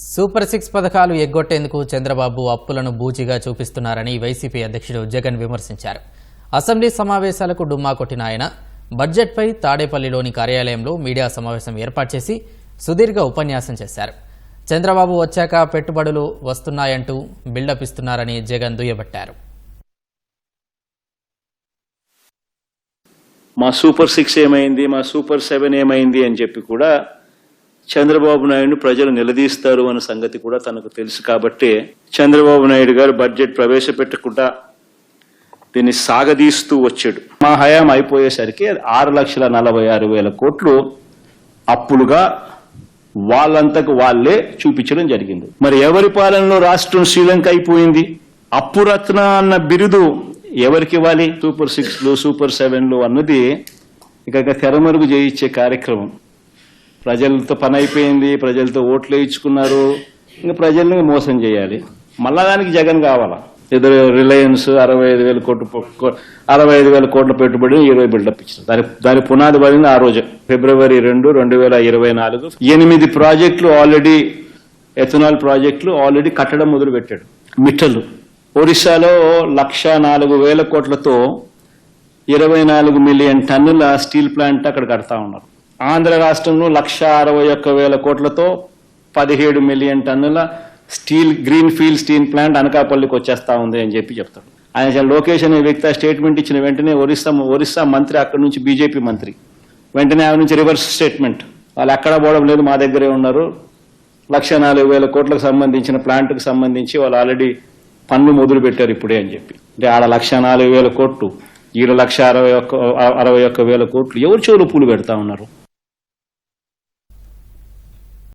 Super six పథకాలు ఎగ్గొట్టేందుకు చంద్రబాబు అప్పులను బూచిగా చూపిస్తున్నారని వైసీపీ అధ్యక్షుడు జగన్ విమర్శించారు. అసెంబ్లీ సమావేశాలకు డుమ్మా కొట్టిన ఆయన బడ్జెట్పై తాడేపల్లిలోని కార్యాలయంలో మీడియా సమావేశం ఏర్పాటు చేసి సుదీర్ఘ ఉపన్యాసం చేశారు. చంద్రబాబు వచ్చాక పెట్టుబడులు వస్తున్నాయంటూ బిల్డప్ ఇస్తున్నారని జగన్ దుయ్యబట్టారు. మా సూపర్ సిక్స్ ఏమైంది మా సూపర్ సెవెన్ ఏమైంది అని చెప్పి కూడా చంద్రబాబు నాయుడు ప్రజలు నిలదీస్తారు అన్న సంగతి కూడా తనకు తెలుసు కాబట్టి చంద్రబాబు నాయుడు గారు బడ్జెట్ ప్రవేశపెట్టకుండా దీన్ని సాగదీస్తూ వచ్చాడు. మా హయాం అయిపోయేసరికి ఆరు లక్షల నలభై ఆరు వేల కోట్లు అప్పులుగా వాళ్ళంతకు వాళ్ళే చూపించడం జరిగింది. మరి ఎవరి పాలనలో రాష్ట్రం శ్రీలంక అయిపోయింది? అప్పురత్న అన్న బిరుదు ఎవరికి ఇవ్వాలి? సూపర్ సిక్స్లు సూపర్ సెవెన్లు అన్నది ఇక ఇక తెరమరుగు చేయించే కార్యక్రమం. ప్రజలతో పని అయిపోయింది ప్రజలతో ఓట్లు వేయించుకున్నారు. ఇంకా ప్రజల్ని మోసం చేయాలి. మళ్ళా దానికి జగన్ కావాలా? ఇద్దరు రిలయన్స్ అరవై ఐదు వేల కోట్లు అరవై ఐదు వేల కోట్ల పెట్టుబడి ఇరవై బిల్డప్ ఇచ్చారు. దాని దాని పునాది పడింది ఆ రోజు. ఫిబ్రవరి రెండు రెండు వేల ఇరవై నాలుగు. ఎనిమిది ప్రాజెక్టులు ఆల్రెడీ ఎథనాల్ ప్రాజెక్టులు ఆల్రెడీ కట్టడం మొదలు పెట్టాడు మిట్టలు. ఒరిస్సాలో లక్ష నాలుగు వేల కోట్లతో ఇరవై నాలుగు మిలియన్ టన్నుల స్టీల్ ప్లాంట్ అక్కడ కడతా ఉన్నారు. ఆంధ్ర రాష్ట్రంలో లక్ష అరవై ఒక్క వేల కోట్లతో పదిహేడు మిలియన్ టన్నుల steel green field steel plant అనకాపల్లికి వచ్చేస్తా ఉంది అని చెప్పి చెప్తాడు. ఆయన చాలా లోకేష్ అనే వ్యక్తి స్టేట్మెంట్ ఇచ్చిన వెంటనే ఒరిస్సా ఒరిస్సా మంత్రి అక్కడి నుంచి బీజేపీ మంత్రి. వెంటనే ఆయన నుంచి రివర్స్ స్టేట్మెంట్. వాళ్ళు ఎక్కడ పోవడం లేదు మా దగ్గరే ఉన్నారు. లక్ష నాలుగు వేల కోట్లకు సంబంధించిన ప్లాంట్కి సంబంధించి వాళ్ళు ఆల్రెడీ పన్ను మొదలు పెట్టారు ఇప్పుడే అని చెప్పి. అంటే ఆడ లక్ష నాలుగు వేల కోట్లు ఈడ లక్ష అరవై ఒక్క అరవై ఒక్క వేల కోట్లు ఎవరు చెవులు పూలు పెడతా ఉన్నారు?